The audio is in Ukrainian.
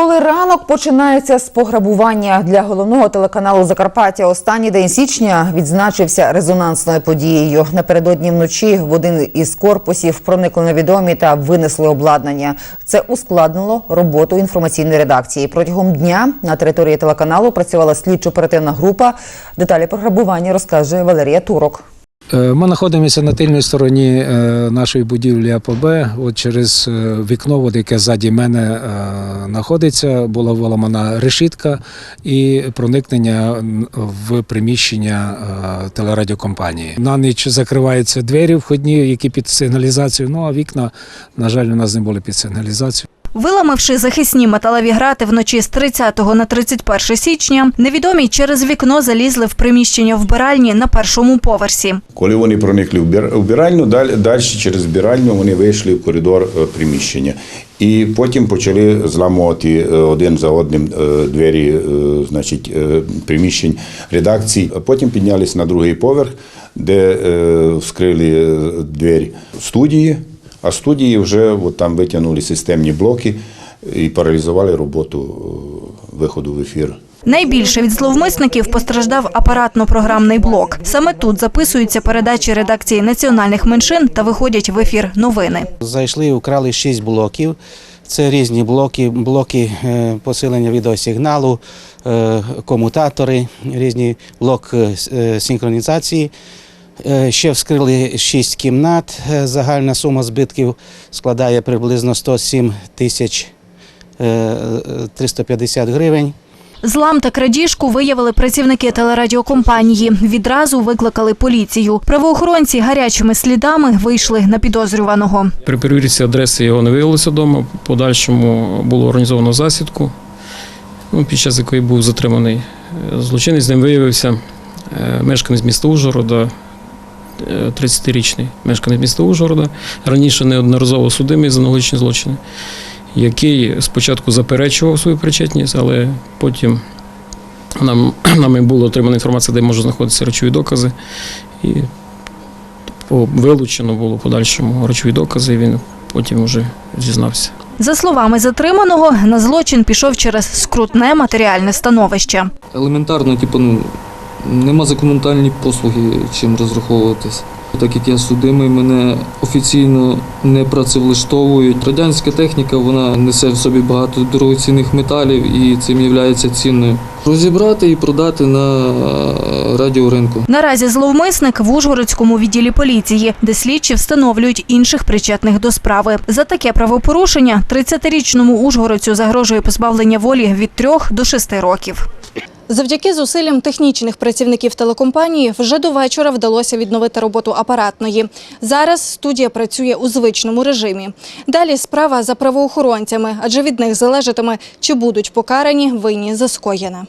Коли ранок починається з пограбування для головного телеканалу Закарпаття, останній день січня відзначився резонансною подією. Напередодні вночі в один із корпусів проникли невідомі та винесли обладнання. Це ускладнило роботу інформаційної редакції. Протягом дня на території телеканалу працювала слідчо-оперативна група. Деталі пограбування розкаже Валерія Турок. Е, Ми знаходимося на тильній стороні е, нашої будівлі АПБ. От через е, вікно, от яке ззаді мене знаходиться, була виламана решітка і проникнення в приміщення телерадіокомпанії. На ніч закриваються двері входні, які під сигналізацію. Ну а вікна, на жаль, у нас не були під сигналізацію. Виламавши захисні металеві грати вночі з 30 на 31 січня, невідомі через вікно залізли в приміщення вбиральні на першому поверсі. Коли вони проникли в вбиральню, далі, через вбиральню вони вийшли в коридор е, приміщення. І потім почали зламувати е, один за одним е, двері значить, приміщень редакцій. Потім піднялись на другий поверх, де вскрили двері студії, а студії вже от там витягнули системні блоки і паралізували роботу е, виходу в ефір. Найбільше від зловмисників постраждав апаратно-програмний блок. Саме тут записуються передачі редакції національних меншин та виходять в ефір новини. Зайшли і украли шість блоків. Це різні блоки, блоки е, посилення відеосигналу, е, комутатори, різні блок синхронізації. Е, Ще вскрили шість кімнат. Е, Загальна сума збитків складає приблизно 107 тисяч е, е, 350 гривень. Злам та крадіжку виявили працівники телерадіокомпанії. Відразу викликали поліцію. Правоохоронці гарячими слідами вийшли на підозрюваного. При перевірці адреси його не виявилося вдома. Подальшому було організовано засідку, ну, під час якої був затриманий злочинець. З ним виявився мешканець міста Ужгорода, 30-річний мешканець міста Ужгорода, раніше неодноразово судимий за аналогічні злочини, який спочатку заперечував свою причетність, але потім нам, нами було отримана інформація, де можуть знаходитися речові докази. І вилучено було в подальшому речові докази, і він потім вже зізнався. За словами затриманого, на злочин пішов через скрутне матеріальне становище. елементарно, типу, ну, нема за послуги чим розраховуватись. Так як я судимий, мене офіційно не працевлаштовують. Радянська техніка вона несе в собі багато дорогоцінних металів і цим є цінною. Розібрати і продати на радіоринку. Наразі зловмисник в Ужгородському відділі поліції, де слідчі встановлюють інших причетних до справи. За таке правопорушення 30-річному ужгородцю загрожує позбавлення волі від 3 до 6 років. Завдяки зусиллям технічних працівників телекомпанії вже до вечора вдалося відновити роботу апаратної. Зараз студія працює у звичному режимі. Далі справа за правоохоронцями, адже від них залежатиме, чи будуть покарані винні за скоєне.